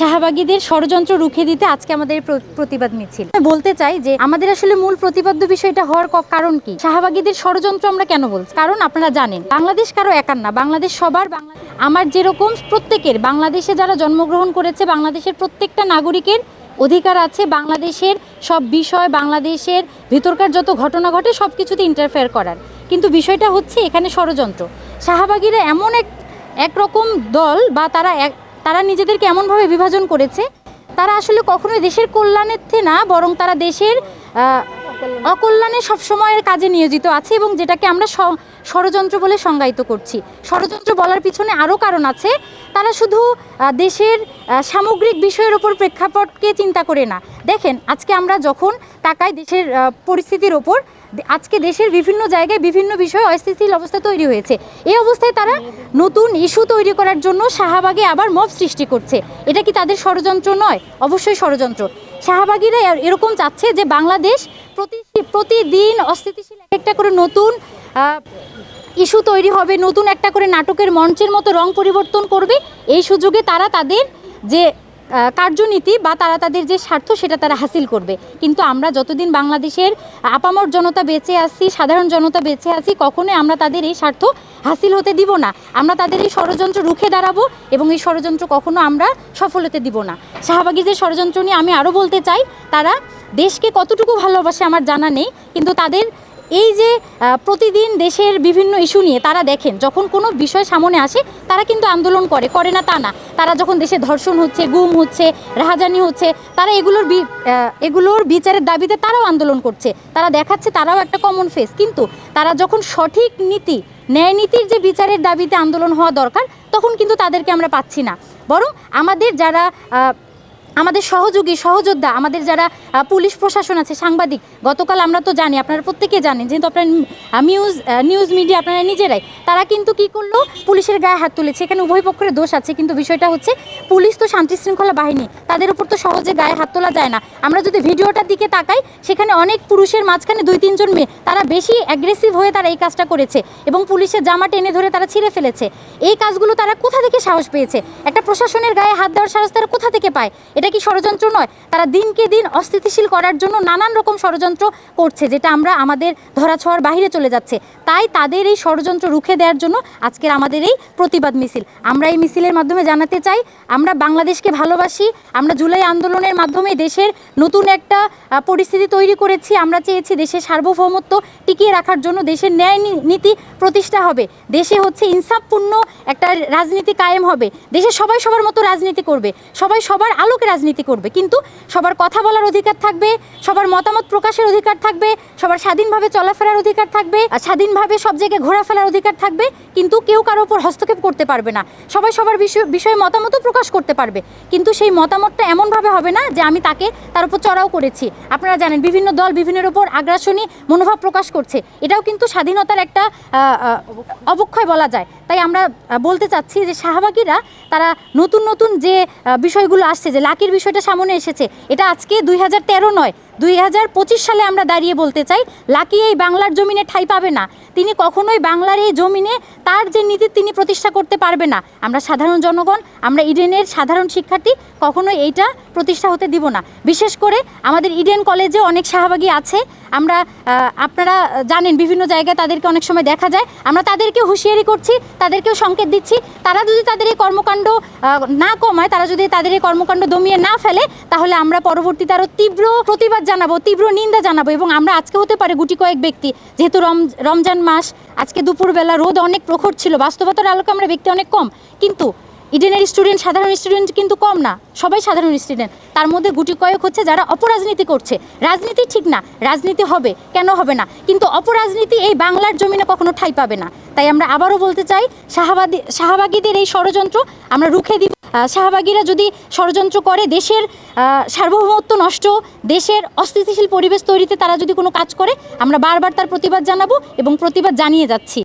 শাহবাগীদের ষড়যন্ত্র রুখে দিতে আজকে আমাদের প্রতিবাদ মিছিল। বলতে চাই যে, আমাদের আসলে মূল প্রতিপাদ্য বিষয়টা হওয়ার কারণ কি? শাহবাগীদের ষড়যন্ত্র আমরা কেন বলছি? কারণ আপনারা জানেন, বাংলাদেশ কারও একার না, বাংলাদেশ সবার আমার যেরকম প্রত্যেকের, বাংলাদেশে যারা জন্মগ্রহণ করেছে, বাংলাদেশের প্রত্যেকটা নাগরিকের অধিকার আছে, বাংলাদেশের সব বিষয়, বাংলাদেশের ভিতরকার যত ঘটনা ঘটে, সব কিছুতে ইন্টারফেয়ার করার। কিন্তু বিষয়টা হচ্ছে এখানে ষড়যন্ত্র। শাহবাগীরা এমন এক একরকম দল বা তারা এক তারা নিজেদেরকে এমনভাবে বিভাজন করেছে তারা আসলে কখনোই দেশের কল্যাণের না বরং তারা দেশের অকল্যাণে সবসময়ের কাজে নিয়োজিত আছে এবং যেটাকে আমরা ষড়যন্ত্র বলে সংজ্ঞায়িত করছি। ষড়যন্ত্র বলার পিছনে আরও কারণ আছে। তারা শুধু দেশের সামগ্রিক বিষয়ের ওপর প্রেক্ষাপটকে চিন্তা করে না। দেখেন, আজকে আমরা যখন তাকাই দেশের পরিস্থিতির ওপর আজকে দেশের বিভিন্ন জায়গায় বিভিন্ন বিষয়ে অস্থিতিশীল অবস্থা তৈরি হয়েছে। এই অবস্থায় তারা নতুন ইস্যু তৈরি করার জন্য শাহবাগে আবার মব সৃষ্টি করছে। এটা কি তাদের ষড়যন্ত্র নয়? অবশ্যই ষড়যন্ত্র। শাহবাগীরা এর- এরকম চাচ্ছে যে বাংলাদেশ প্রতি, প্রতিদিন অস্থিতিশীল এক একটা করে নতুন ইস্যু তৈরি হবে, নতুন একটা করে নাটকের মঞ্চের মতো রং পরিবর্তন করবে। এই সুযোগে তারা তাদের যে কার্যনীতি বা তারা তাদের যে স্বার্থ সেটা তারা হাসিল করবে। কিন্তু আমরা যতদিন বাংলাদেশের আপামর জনতা বেঁচে আছি, সাধারণ জনতা বেঁচে আছি, কখনোই আমরা তাদের এই স্বার্থ হাসিল হতে দিব না। আমরা তাদের এই ষড়যন্ত্র রুখে দাঁড়াবো এবং এই ষড়যন্ত্র কখনো আমরা সফল হতে দিব না। শাহবাগীদের ষড়যন্ত্র নিয়ে আমি আরও বলতে চাই, তারা দেশকে কতটুকু ভালোবাসে আমার জানা নেই, কিন্তু তাদের এই যে প্রতিদিন দেশের বিভিন্ন ইস্যু নিয়ে তারা দেখেন, যখন কোনো বিষয় সামনে আসে, তারা কিন্তু আন্দোলন করে করে না তা না। তারা যখন দেশে ধর্ষণ হচ্ছে, গুম হচ্ছে, রাহাজানি হচ্ছে, তারা এগুলোর এগুলোর বিচারের দাবিতে তারাও আন্দোলন করছে। তারা দেখাচ্ছে তারাও একটা কমন ফেস কিন্তু তারা যখন সঠিক নীতি, ন্যায় নীতির যে বিচারের দাবিতে আন্দোলন হওয়া দরকার, তখন কিন্তু তাদেরকে আমরা পাচ্ছি না। বরং আমাদের যারা আমাদের সহযোগী, সহযোদ্ধা, আমাদের যারা পুলিশ প্রশাসন আছে, সাংবাদিক, গতকাল আমরা তো জানি, আপনারা প্রত্যেকে জানেন, যেহেতু আপনার নিউজ নিউজ মিডিয়া আপনারা নিজেরাই, তারা কিন্তু কি করল? পুলিশের গায়ে হাত তুলেছে, এখানে উভয় পক্ষের দোষ আছে, কিন্তু বিষয়টা হচ্ছে, পুলিশ তো শান্তি শৃঙ্খলা বাহিনী, তাদের উপর তো সহজে গায়ে হাত তোলা যায় না। আমরা যদি ভিডিওটার দিকে তাকাই, সেখানে অনেক পুরুষের মাঝখানে দুই, তিনজন মেয়ে, তারা বেশি অ্যাগ্রেসিভ হয়ে তারা এই কাজটা করেছে এবং পুলিশের জামা টেনে ধরে তারা ছিঁড়ে ফেলেছে। এই কাজগুলো তারা কোথা থেকে সাহস পেয়েছে? একটা প্রশাসনের গায়ে হাত দেওয়ার সাহস তারা কোথা থেকে পায়? এটা কি ষড়যন্ত্র নয়? তারা দিনকে দিন অস্থিতিশীল করার জন্য নানান রকম ষড়যন্ত্র করছে, যেটা আমরা আমাদের ধরাছোঁয়ার বাইরে চলে যাচ্ছে। তাই তাদের এই ষড়যন্ত্র রুখে দেওয়ার জন্য আজকের আমাদের এই প্রতিবাদ মিছিল। আমরা এই মিছিলের মাধ্যমে জানাতে চাই, আমরা বাংলাদেশকে ভালোবাসি, আমরা জুলাই আন্দোলনের মাধ্যমে দেশের নতুন একটা পরিস্থিতি তৈরি করেছি। আমরা চেয়েছি দেশের সার্বভৌমত্ব টিকিয়ে রাখার জন্য দেশের ন্যায় নীতি প্রতিষ্ঠা হবে। দেশে হচ্ছে ইনসাফপূর্ণ একটা রাজনীতি কায়েম হবে। দেশে সবাই সবার মতো রাজনীতি করবে। সবাই সবার আলোকে রাজনীতি করবে। কিন্তু সবার কথা বলার অধিকার থাকবে, সবার মতামত প্রকাশের অধিকার থাকবে, সবার স্বাধীনভাবে চলাফেরার অধিকার থাকবে, আর স্বাধীনভাবে সব জায়গায় ঘোরাফেরার অধিকার থাকবে, কিন্তু কেউ কারও উপর হস্তক্ষেপ করতে পারবে না। সবাই সবার বিষয়, বিষয়ে মতামতও প্রকাশ করতে পারবে। কিন্তু সেই মতামতটা এমনভাবে হবে না যে আমি তাকে তার উপর চড়াও করেছি। আপনারা জানেন, বিভিন্ন দল বিভিন্নের উপর আগ্রাসনী মনোভাব প্রকাশ করছে। এটাও কিন্তু স্বাধীনতার একটা অবক্ষয় বলা যায়। তাই আমরা বলতে চাচ্ছি যে শাহবাগীরা তারা নতুন নতুন যে বিষয়গুলো আসছে, যে লাকির বিষয়টা সামনে এসেছে। এটা আজকে দুই নয়, দুই সালে আমরা দাঁড়িয়ে বলতে চাই, লাকি এই বাংলার জমিনে ঠাই পাবে না। তিনি কখনোই বাংলার এই জমিনে তার যে নীতি তিনি প্রতিষ্ঠা করতে পারবে না। আমরা সাধারণ জনগণ, আমরা ইডেনের সাধারণ শিক্ষার্থী, কখনোই এইটা প্রতিষ্ঠা হতে দিব না। বিশেষ করে আমাদের ইডেন কলেজে অনেক শাহবাগী আছে। আমরা আপনারা জানেন বিভিন্ন জায়গায় তাদেরকে অনেক সময় দেখা যায়। আমরা তাদেরকে হুঁশিয়ারি করছি, তাদেরকেও সংকেত দিচ্ছি। তারা যদি তাদের এই কর্মকাণ্ড না কমায়, তারা যদি তাদের এই কর্মকাণ্ড দমিয়ে না ফেলে, তাহলে আমরা পরবর্তীতে আরও তীব্র প্রতিবাদ জানাব, তীব্র নিন্দা জানাব এবং আমরা আজকে হতে পারে গুটি কয়েক ব্যক্তি। যেহেতু রম, রমজান মাস, আজকে দুপুরবেলা রোদ অনেক প্রখর ছিল, বাস্তবতার আলোকে আমরা ব্যক্তি অনেক কম। কিন্তু ইডেনের স্টুডেন্ট, সাধারণ স্টুডেন্ট কিন্তু কম না, সবাই সাধারণ স্টুডেন্ট। তার মধ্যে গুটি কয়েক হচ্ছে যারা অপরাজনীতি করছে। রাজনীতি ঠিক না, রাজনীতি হবে, কেন হবে না? কিন্তু অপরাজনীতি এই বাংলার জমিনে কখনো ঠাই পাবে না। তাই আমরা আবারও বলতে চাই, শাহবাদী শাহবাগীদের এই ষড়যন্ত্র আমরা রুখে দিব। শাহবাগীরা যদি ষড়যন্ত্র করে দেশের সার্বভৌমত্ব নষ্ট, দেশের অস্থিতিশীল পরিবেশ তৈরিতে তারা যদি কোনো কাজ করে, আমরা বারবার তার প্রতিবাদ জানাব এবং প্রতিবাদ জানিয়ে যাচ্ছি।